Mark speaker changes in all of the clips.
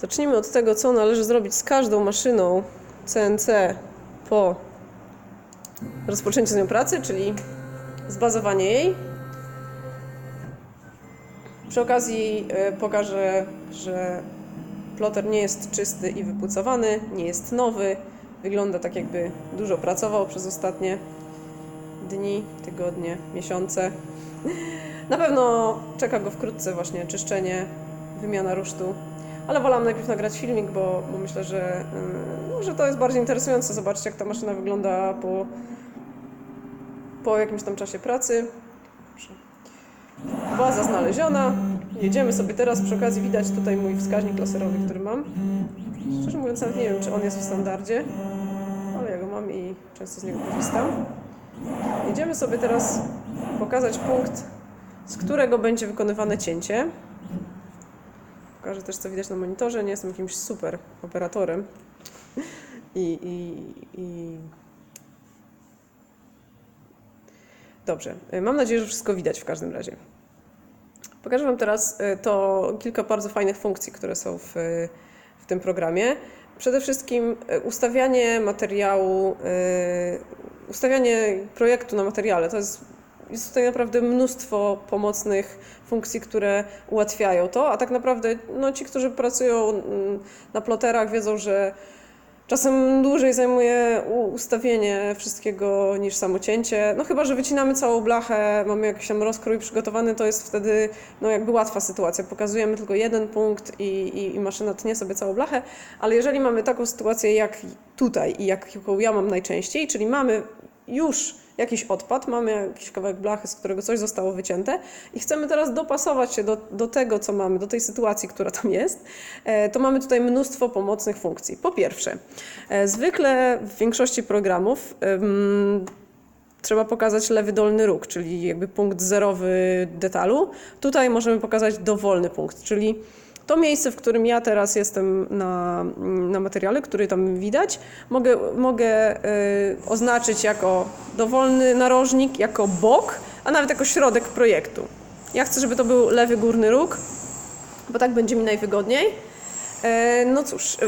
Speaker 1: Zacznijmy od tego, co należy zrobić z każdą maszyną CNC po rozpoczęciu z nią pracy, czyli zbazowanie jej. Przy okazji e, pokażę, że ploter nie jest czysty i wypucowany, nie jest nowy. Wygląda tak, jakby dużo pracował przez ostatnie dni, tygodnie, miesiące. Na pewno czeka go wkrótce właśnie czyszczenie, wymiana rusztu. Ale wolałam najpierw nagrać filmik, bo, bo myślę, że, yy, no, że to jest bardziej interesujące zobaczyć, jak ta maszyna wygląda po, po jakimś tam czasie pracy. Baza znaleziona. Jedziemy sobie teraz. Przy okazji widać tutaj mój wskaźnik laserowy, który mam. Szczerze mówiąc, nawet nie wiem, czy on jest w standardzie, ale ja go mam i często z niego korzystam. Jedziemy sobie teraz pokazać punkt, z którego będzie wykonywane cięcie. Pokażę też, co widać na monitorze. Nie jestem jakimś super operatorem. I, i, i... Dobrze. Mam nadzieję, że wszystko widać w każdym razie. Pokażę Wam teraz y, to kilka bardzo fajnych funkcji, które są w, w tym programie. Przede wszystkim y, ustawianie materiału, y, ustawianie projektu na materiale. To jest, jest tutaj naprawdę mnóstwo pomocnych funkcji, które ułatwiają to, a tak naprawdę no, ci, którzy pracują mm, na ploterach wiedzą, że Czasem dłużej zajmuje ustawienie wszystkiego niż samo cięcie. No chyba, że wycinamy całą blachę, mamy jakiś tam rozkrój przygotowany, to jest wtedy no jakby łatwa sytuacja. Pokazujemy tylko jeden punkt i, i, i maszyna tnie sobie całą blachę, ale jeżeli mamy taką sytuację jak tutaj i jak, jaką ja mam najczęściej, czyli mamy już jakiś odpad, mamy jakiś kawałek blachy, z którego coś zostało wycięte i chcemy teraz dopasować się do, do tego, co mamy, do tej sytuacji, która tam jest, e, to mamy tutaj mnóstwo pomocnych funkcji. Po pierwsze, e, zwykle w większości programów trzeba pokazać lewy dolny róg, czyli jakby punkt zerowy detalu. Tutaj możemy pokazać dowolny punkt, czyli to miejsce, w którym ja teraz jestem na, na materiale, który tam widać, mogę, mogę y, oznaczyć jako dowolny narożnik, jako bok, a nawet jako środek projektu. Ja chcę, żeby to był lewy górny róg, bo tak będzie mi najwygodniej. E, no cóż, y,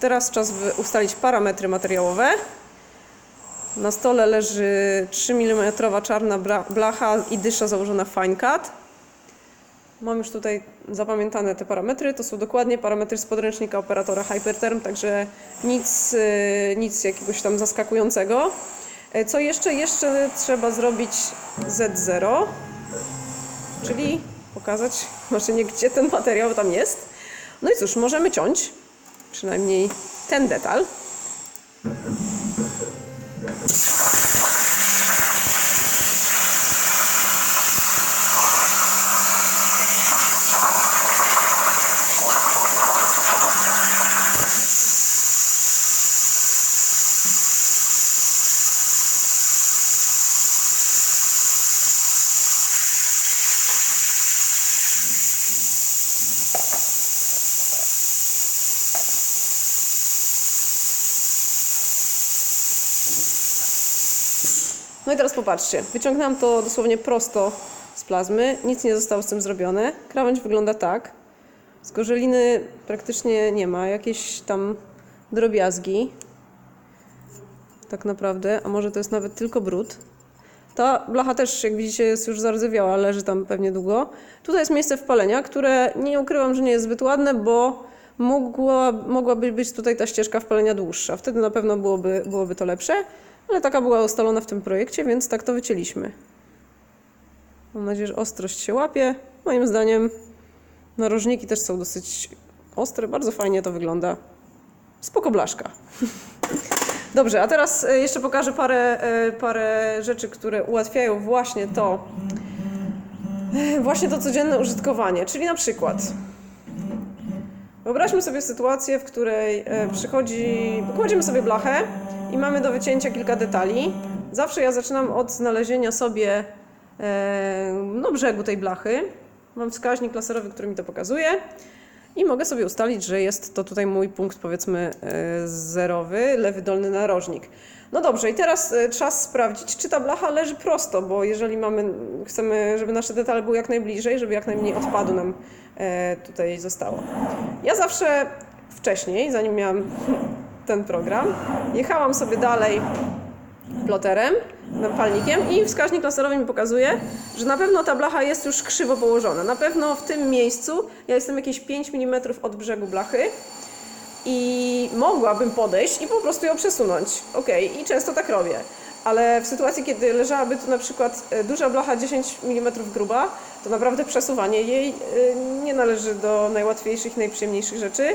Speaker 1: teraz czas ustalić parametry materiałowe. Na stole leży 3 mm czarna blacha i dysza założona fine cut. Mam już tutaj zapamiętane te parametry. To są dokładnie parametry z podręcznika operatora Hyperterm, także nic, y, nic jakiegoś tam zaskakującego. E, Co jeszcze? Jeszcze trzeba zrobić Z0, czyli pokazać maszynie, gdzie ten materiał tam jest. No i cóż, możemy ciąć, przynajmniej ten detal. No i teraz popatrzcie, wyciągnęłam to dosłownie prosto z plazmy, nic nie zostało z tym zrobione. Krawędź wygląda tak. Z gorzeliny praktycznie nie ma, jakieś tam drobiazgi. Tak naprawdę, a może to jest nawet tylko brud. Ta blacha też, jak widzicie, jest już zardzewiała, leży tam pewnie długo. Tutaj jest miejsce wpalenia, które nie ukrywam, że nie jest zbyt ładne, bo mogła, mogłaby być tutaj ta ścieżka wpalenia dłuższa. Wtedy na pewno byłoby, byłoby to lepsze, ale taka była ustalona w tym projekcie, więc tak to wycięliśmy. Mam nadzieję, że ostrość się łapie. Moim zdaniem narożniki też są dosyć ostre, bardzo fajnie to wygląda. Spoko blaszka. Dobrze, a teraz e, jeszcze pokażę parę, e, parę rzeczy, które ułatwiają właśnie to, e, właśnie to codzienne użytkowanie. Czyli na przykład, wyobraźmy sobie sytuację, w której przychodzi, kładziemy sobie blachę i mamy do wycięcia kilka detali. Zawsze ja zaczynam od znalezienia sobie e, no, brzegu tej blachy. Mam wskaźnik laserowy, który mi to pokazuje. i mogę sobie ustalić, że jest to tutaj mój punkt powiedzmy e, zerowy, lewy dolny narożnik. No dobrze, i teraz e, czas sprawdzić, czy ta blacha leży prosto, bo jeżeli mamy, chcemy, żeby nasze detale były jak najbliżej, żeby jak najmniej odpadu nam tutaj zostało. Ja zawsze wcześniej, zanim miałam ten program, jechałam sobie dalej ploterem, palnikiem i wskaźnik laserowy mi pokazuje, że na pewno ta blacha jest już krzywo położona. Na pewno w tym miejscu ja jestem jakieś 5 mm od brzegu blachy i mogłabym podejść i po prostu ją przesunąć. Ok, i często tak robię. Ale w sytuacji, kiedy leżałaby tu na przykład e, duża blacha 10 mm gruba, to naprawdę przesuwanie jej e, nie należy do najłatwiejszych, najprzyjemniejszych rzeczy.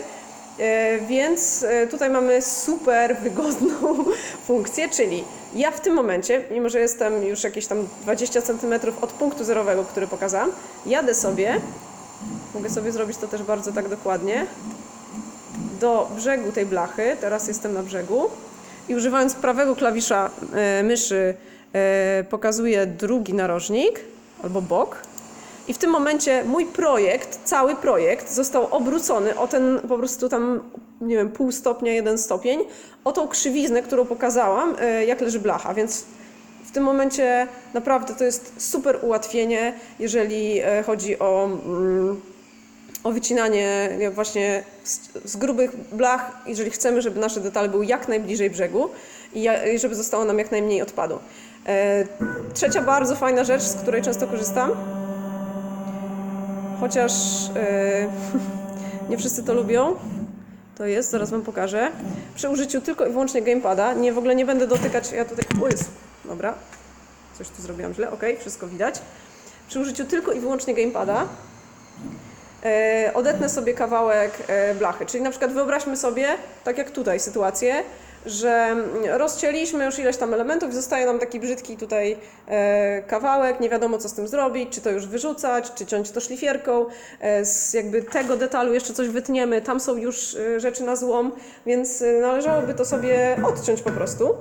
Speaker 1: E, Więc e, tutaj mamy super wygodną funkcję, czyli ja w tym momencie, mimo że jestem już jakieś tam 20 cm od punktu zerowego, który pokazałam, jadę sobie, mogę sobie zrobić to też bardzo tak dokładnie, do brzegu tej blachy, teraz jestem na brzegu i używając prawego klawisza e, myszy pokazuję drugi narożnik albo bok i w tym momencie mój projekt, cały projekt został obrócony o ten po prostu tam, nie wiem, pół stopnia, jeden stopień, o tą krzywiznę, którą pokazałam, e, jak leży blacha, więc w tym momencie naprawdę to jest super ułatwienie, jeżeli e, chodzi o, mm, o wycinanie właśnie z, z grubych blach, jeżeli chcemy, żeby nasze detale były jak najbliżej brzegu i żeby zostało nam jak najmniej odpadu. E, Trzecia bardzo fajna rzecz, z której często korzystam, chociaż e, nie wszyscy to lubią, to jest, zaraz Wam pokażę. Przy użyciu tylko i wyłącznie gamepada, nie, w ogóle nie będę dotykać, ja tutaj, o jest, dobra, coś tu zrobiłam źle, ok, wszystko widać. Przy użyciu tylko i wyłącznie gamepada e, odetnę sobie kawałek e, blachy, czyli na przykład wyobraźmy sobie, tak jak tutaj sytuację, że rozcięliśmy już ileś tam elementów i zostaje nam taki brzydki tutaj e, kawałek, nie wiadomo co z tym zrobić, czy to już wyrzucać, czy ciąć to szlifierką, e, z jakby tego detalu jeszcze coś wytniemy, tam są już e, rzeczy na złom, więc należałoby to sobie odciąć po prostu.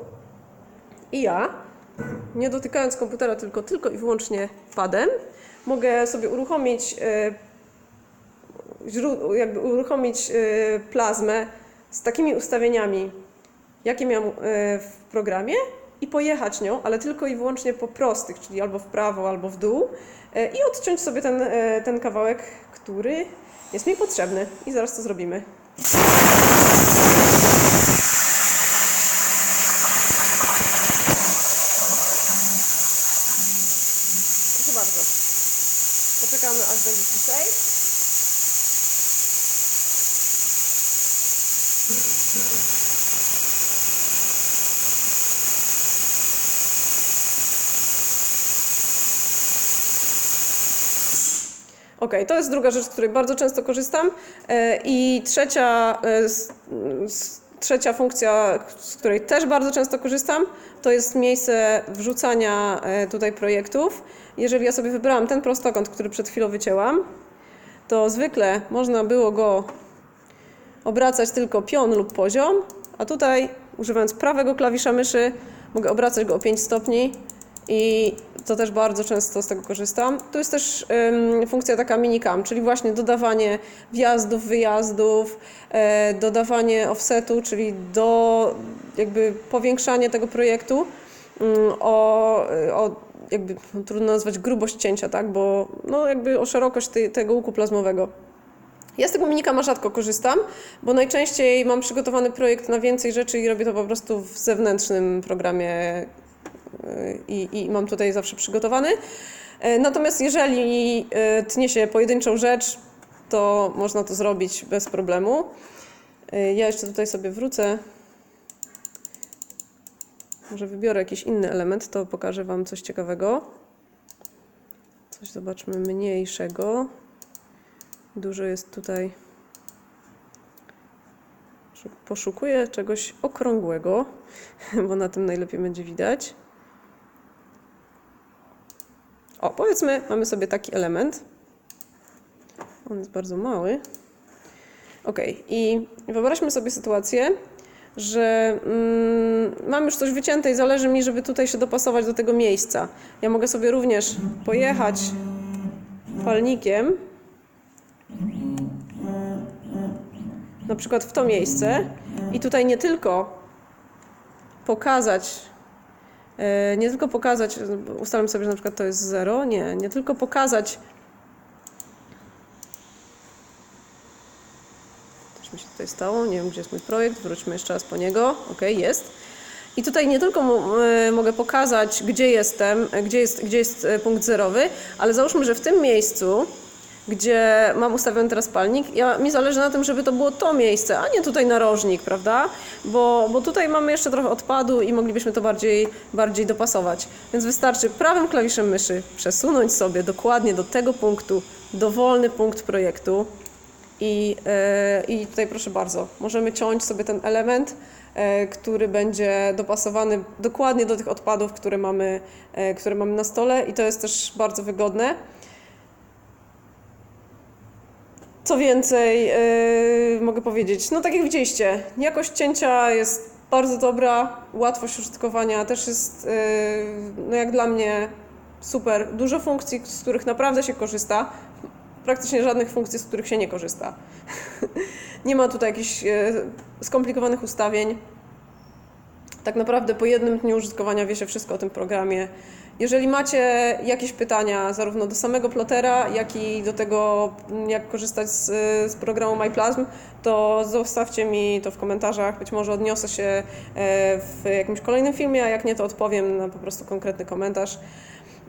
Speaker 1: I ja, nie dotykając komputera, tylko, tylko i wyłącznie padem, mogę sobie uruchomić, jakby uruchomić plazmę z takimi ustawieniami, jakie miałam e, w programie i pojechać nią, ale tylko i wyłącznie po prostych, czyli albo w prawo, albo w dół e, i odciąć sobie ten, e, ten kawałek, który jest mi potrzebny. I zaraz to zrobimy. Proszę bardzo. Poczekamy aż będzie ciszej. Okej, to jest druga rzecz, z której bardzo często korzystam. E, I trzecia, e, trzecia funkcja, z której też bardzo często korzystam, to jest miejsce wrzucania e, tutaj projektów. Jeżeli ja sobie wybrałam ten prostokąt, który przed chwilą wycięłam, to zwykle można było go obracać tylko pion lub poziom, a tutaj używając prawego klawisza myszy mogę obracać go o 5 stopni i to też bardzo często z tego korzystam. Tu jest też ym, funkcja taka minicam, czyli właśnie dodawanie wjazdów, wyjazdów, e, dodawanie offsetu, czyli do jakby powiększanie tego projektu ym, o, o jakby no, trudno nazwać grubość cięcia, tak, bo no jakby o szerokość tego łuku plazmowego. Ja z tego minikama rzadko korzystam, bo najczęściej mam przygotowany projekt na więcej rzeczy i robię to po prostu w zewnętrznym programie i, i mam tutaj zawsze przygotowany. Yy, Natomiast jeżeli yy, tnie się pojedynczą rzecz, to można to zrobić bez problemu. Yy, Ja jeszcze tutaj sobie wrócę. Może wybiorę jakiś inny element, to pokażę Wam coś ciekawego. Coś zobaczmy mniejszego. Dużo jest tutaj. Poszukuję czegoś okrągłego, bo na tym najlepiej będzie widać. O, powiedzmy, mamy sobie taki element. On jest bardzo mały. Ok, i wyobraźmy sobie sytuację, że mm, mam już coś wycięte i zależy mi, żeby tutaj się dopasować do tego miejsca. Ja mogę sobie również pojechać palnikiem na przykład w to miejsce i tutaj nie tylko pokazać, nie tylko pokazać, ustalam sobie, że na przykład to jest 0, nie, nie tylko pokazać Coś mi się tutaj stało, nie wiem gdzie jest mój projekt, wróćmy jeszcze raz po niego. Ok, jest. I tutaj nie tylko e, mogę pokazać, gdzie jestem, e, gdzie jest, gdzie jest e, punkt zerowy, ale załóżmy, że w tym miejscu, gdzie mam ustawiony teraz palnik, ja, mi zależy na tym, żeby to było to miejsce, a nie tutaj narożnik, prawda? Bo, bo tutaj mamy jeszcze trochę odpadu i moglibyśmy to bardziej, bardziej dopasować. Więc wystarczy prawym klawiszem myszy przesunąć sobie dokładnie do tego punktu dowolny punkt projektu. I, e, I tutaj proszę bardzo, możemy ciąć sobie ten element, e, który będzie dopasowany dokładnie do tych odpadów, które mamy, e, które mamy na stole i to jest też bardzo wygodne. Co więcej, e, mogę powiedzieć, no tak jak widzieliście, jakość cięcia jest bardzo dobra, łatwość użytkowania też jest, e, no jak dla mnie, super. Dużo funkcji, z których naprawdę się korzysta praktycznie żadnych funkcji, z których się nie korzysta. nie ma tutaj jakichś e, skomplikowanych ustawień. Tak naprawdę po jednym dniu użytkowania wie się wszystko o tym programie. Jeżeli macie jakieś pytania zarówno do samego plotera, jak i do tego, jak korzystać z, z programu MyPlasm, to zostawcie mi to w komentarzach. Być może odniosę się e, w jakimś kolejnym filmie, a jak nie, to odpowiem na po prostu konkretny komentarz.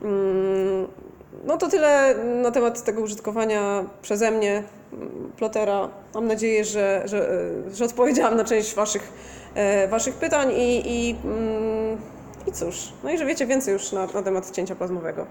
Speaker 1: Mm, no to tyle na temat tego użytkowania przeze mnie, plotera. Mam nadzieję, że, że, że odpowiedziałam na część Waszych, e, waszych pytań i, i, mm, i cóż, no i że wiecie więcej już na, na temat cięcia plazmowego.